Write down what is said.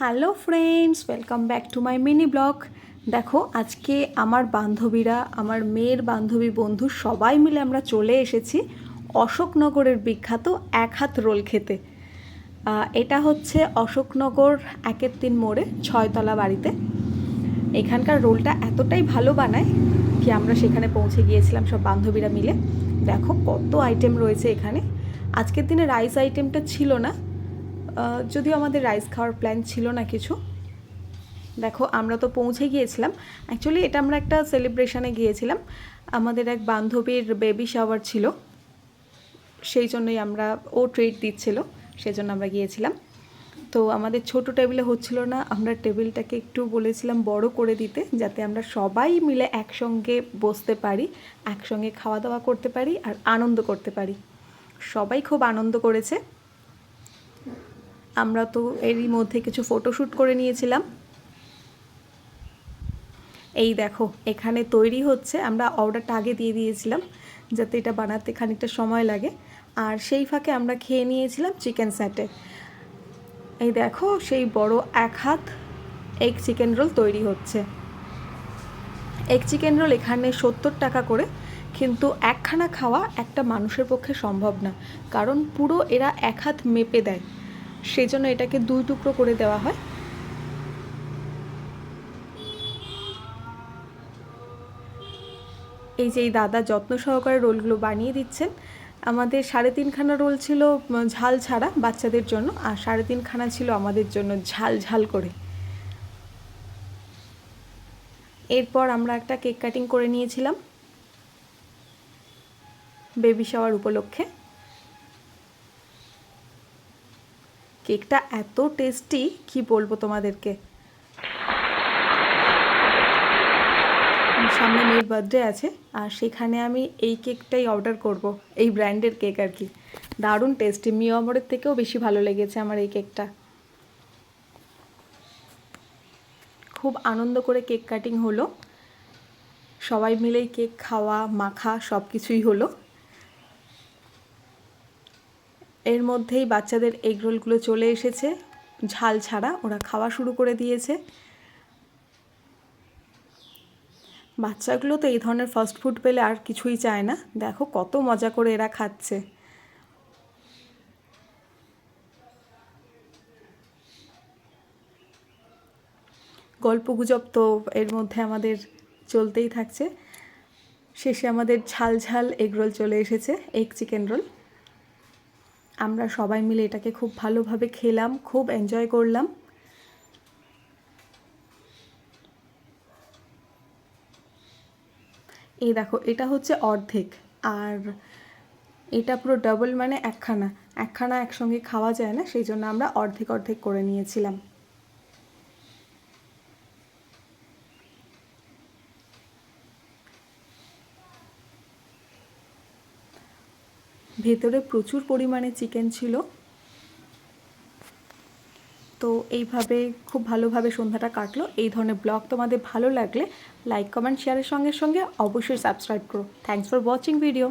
Hello friends, welcome back to my mini blog. দেখো, আজকে আমার বান্ধবীরা, আমার মেয়ের বান্ধবী বন্ধু সবাই মিলে আমরা চলে এসেছি অশোকনগরের বিখ্যাত এক হাত রোল খেতে। এটা হচ্ছে অশোকনগর একের তিন মোড়ে ছয়তলা বাড়িতে। এখানকার রোলটা এতটাই ভালো বানায় কি আমরা সেখানে পৌঁছে গিয়েছিলাম সব বান্ধবীরা মিলে। দেখো, কত আইটেম রয়েছে এখানে। আজকের দিনে রাইস আইটেমটা ছিল না যদিও আমাদের রাইস খাওয়ার প্ল্যান ছিল না কিছু। দেখো, আমরা তো পৌঁছে গিয়েছিলাম। অ্যাকচুয়ালি এটা আমরা একটা সেলিব্রেশনে গিয়েছিলাম। আমাদের এক বান্ধবীর বেবি শাওয়ার ছিল। সেই জন্যই আমরা, ও ট্রিট দিচ্ছিল। সেই জন্য আমরা গিয়েছিলাম। তো আমাদের ছোট টেবিলে হচ্ছিল না। আমরা টেবিলটাকে একটু বলেছিলাম বড় করে দিতে, যাতে আমরা সবাই মিলে একসঙ্গে বসতে পারি, একসঙ্গে খাওয়া দাওয়া করতে পারি আর আনন্দ করতে পারি। সবাই খুব আনন্দ করেছে। আমরা তো এরই মধ্যে কিছু ফটোশ্যুট করে নিয়েছিলাম। এই দেখো, এখানে তৈরি হচ্ছে, আমরা অর্ডারটা আগে দিয়ে দিয়েছিলাম, যাতে এটা বানাতে খানিকটা সময় লাগে। আর সেই ফাঁকে আমরা খেয়ে নিয়েছিলাম চিকেন স্যাটে এই দেখো, সেই বড় এক হাত এগ চিকেন রোল তৈরি হচ্ছে। এগ চিকেন রোল এখানে সত্তর টাকা করে, কিন্তু একখানা খাওয়া একটা মানুষের পক্ষে সম্ভব না। কারণ পুরো এরা এক হাত মেপে দেয়। সেই জন্য এটাকে দুই টুকরো করে দেওয়া হয়। এই যে এই দাদা যত্ন সহকারে রোলগুলো বানিয়ে দিচ্ছেন। আমাদের সাড়ে তিনখানা রোল ছিল ঝাল ছাড়া বাচ্চাদের জন্য, আর সাড়ে তিনখানা ছিল আমাদের জন্য ঝাল ঝাল করে। এরপর আমরা একটা কেক কাটিং করে নিয়েছিলাম। বেবি শাওয়ার উপলক্ষে। কেকটা এত টেস্টি, কি বলব তোমাদেরকে? সামনে মেয়ের বার্থডে আছে, আর সেখানে আমি এই কেকটাই অর্ডার করব, এই ব্র্যান্ডের কেক আর কি। দারুণ টেস্টি মিয়ামরের থেকেও বেশি ভালো লেগেছে আমার এই কেকটা। খুব আনন্দ করে কেক কাটিং হলো। সবাই মিলেই কেক খাওয়া, মাখা সব কিছুই হলো। এর মধ্যেই বাচ্চাদের এগ রোলগুলো চলে এসেছে। ঝাল ছাড়া ওরা খাওয়া শুরু করে দিয়েছে। বাচ্চাগুলো তো এই ধরনের ফাস্ট ফুড পেলে আর কিছুই চায় না। দেখো কত মজা করে এরা খাচ্ছে। গল্পগুজব তো এর মধ্যে আমাদের চলতেই থাকছে। শেষে আমাদের ঝাল ঝাল এগ রোল চলে এসেছে এগ চিকেন রোল আমরা সবাই মিলে এটাকে খুব ভালোভাবে খেলাম, খুব এনজয় করলাম। এই দেখো, এটা হচ্ছে অর্ধেক, আর এটা পুরো ডাবল মানে একখানা। একখানা একসঙ্গে খাওয়া যায় না, সেই জন্য আমরা অর্ধেক অর্ধেক করে নিয়েছিলাম। ভেতরে প্রচুর পরিমাণে চিকেন ছিল। তো এইভাবে খুব ভালোভাবে সন্ধ্যাটা কাটলো। এই ধরনের ব্লগ তোমাদের ভালো লাগলে লাইক কমেন্ট শেয়ারের সঙ্গে সঙ্গে অবশ্যই সাবস্ক্রাইব করো। Thanks for watching video